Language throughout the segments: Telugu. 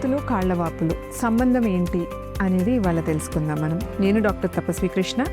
కాళ్ళవాపులు. సంబంధం ఏంటి అనేది ఇవాళ తెలుసుకుందాం మనం. నేను doctor Tapasvi Krishna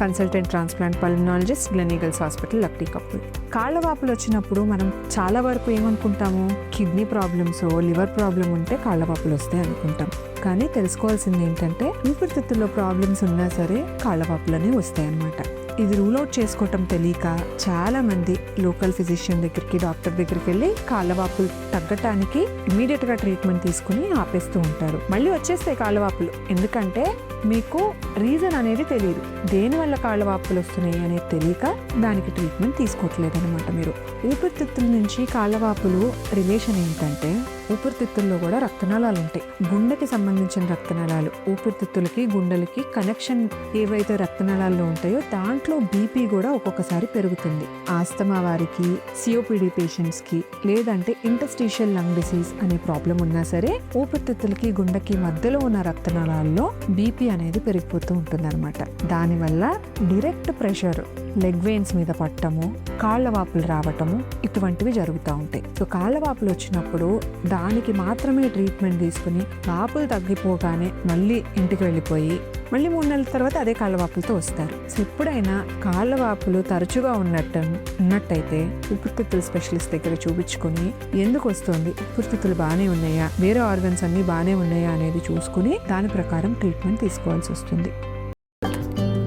consultant transplant pulmonologist Gleneagles hospital Lakdikapul. కాళ్ళవాపులు వచ్చినప్పుడు మనం చాలా వరకు ఏమనుకుంటాము? కిడ్నీ ప్రాబ్లమ్స్ లివర్ ప్రాబ్లం ఉంటే కాళ్ళవాపులు వస్తాయి అనుకుంటాం. కానీ తెలుసుకోవాల్సింది ఏంటంటే ఊపిరితిత్తుల్లో ప్రాబ్లమ్స్ ఉన్నా సరే కాళ్ళవాపులనే వస్తాయి అన్నమాట ఇది రూల్ అవుట్ చేసుకోవటం తెలియక చాలామంది లోకల్ ఫిజిషియన్ దగ్గరికి డాక్టర్ దగ్గరికి వెళ్ళి కాళ్ళవాపులు తగ్గటానికి ఇమీడియట్గా ట్రీట్మెంట్ తీసుకుని ఆపేస్తూ ఉంటారు. మళ్ళీ వచ్చేస్తాయి కాళ్ళవాపులు. ఎందుకంటే మీకు రీజన్ అనేది తెలియదు దేని వల్ల కాళ్ళవాపులు వస్తున్నాయి అనేది తెలియక దానికి ట్రీట్మెంట్ తీసుకోవట్లేదు అనమాట మీరు. ఊపిరితిత్తుల నుంచి కాళ్ళవాపులు రిలేషన్ ఏంటంటే ఊపిరితిత్తుల్లో కూడా రక్తనాళాలు ఉంటాయి గుండెకి సంబంధించిన రక్తనాళాలు. ఊపిరితిత్తులకి గుండెలకి కనెక్షన్ ఏవైతే రక్తనాళాల్లో ఉంటాయో దాంట్లో బీపీ కూడా ఒక్కొక్కసారి పెరుగుతుంది. ఆస్తమా వారికి సిఓపిడి పేషెంట్స్కి లేదంటే ఇంటస్టీషియల్ లంగ్ డిసీజ్ అనే ప్రాబ్లం ఉన్నా సరే ఊపిరితిత్తులకి గుండెకి మధ్యలో ఉన్న రక్తనాళాల్లో బీపీ అనేది పెరిగిపోతూ ఉంటుంది అనమాట దానివల్ల డైరెక్ట్ ప్రెషర్ లెగ్ వెయిన్స్ మీద పట్టము కాళ్ళ వాపులు రావటము ఇటువంటివి జరుగుతూ ఉంటాయి. సో కాళ్ళ వాపులు వచ్చినప్పుడు దానికి మాత్రమే ట్రీట్మెంట్ తీసుకుని వాపులు తగ్గిపోగానే మళ్ళీ ఇంటికి వెళ్ళిపోయి మళ్ళీ మూడు నెలల తర్వాత అదే కాళ్ళ వాపులతో వస్తారు. సో ఎప్పుడైనా కాళ్ళ వాపులు తరచుగా ఉన్నట్టు ఉన్నట్టయితే ఊపిరితిత్తుల స్పెషలిస్ట్ దగ్గర చూపించుకొని ఎందుకు వస్తుంది? ఊపిరితిత్తులు బాగానే ఉన్నాయా? వేరే ఆర్గన్స్ అన్ని బాగానే ఉన్నాయా అనేది చూసుకుని దాని ప్రకారం ట్రీట్మెంట్ తీసుకోవాల్సి వస్తుంది.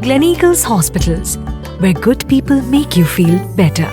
Gleneagles hospitals where good people make you feel better.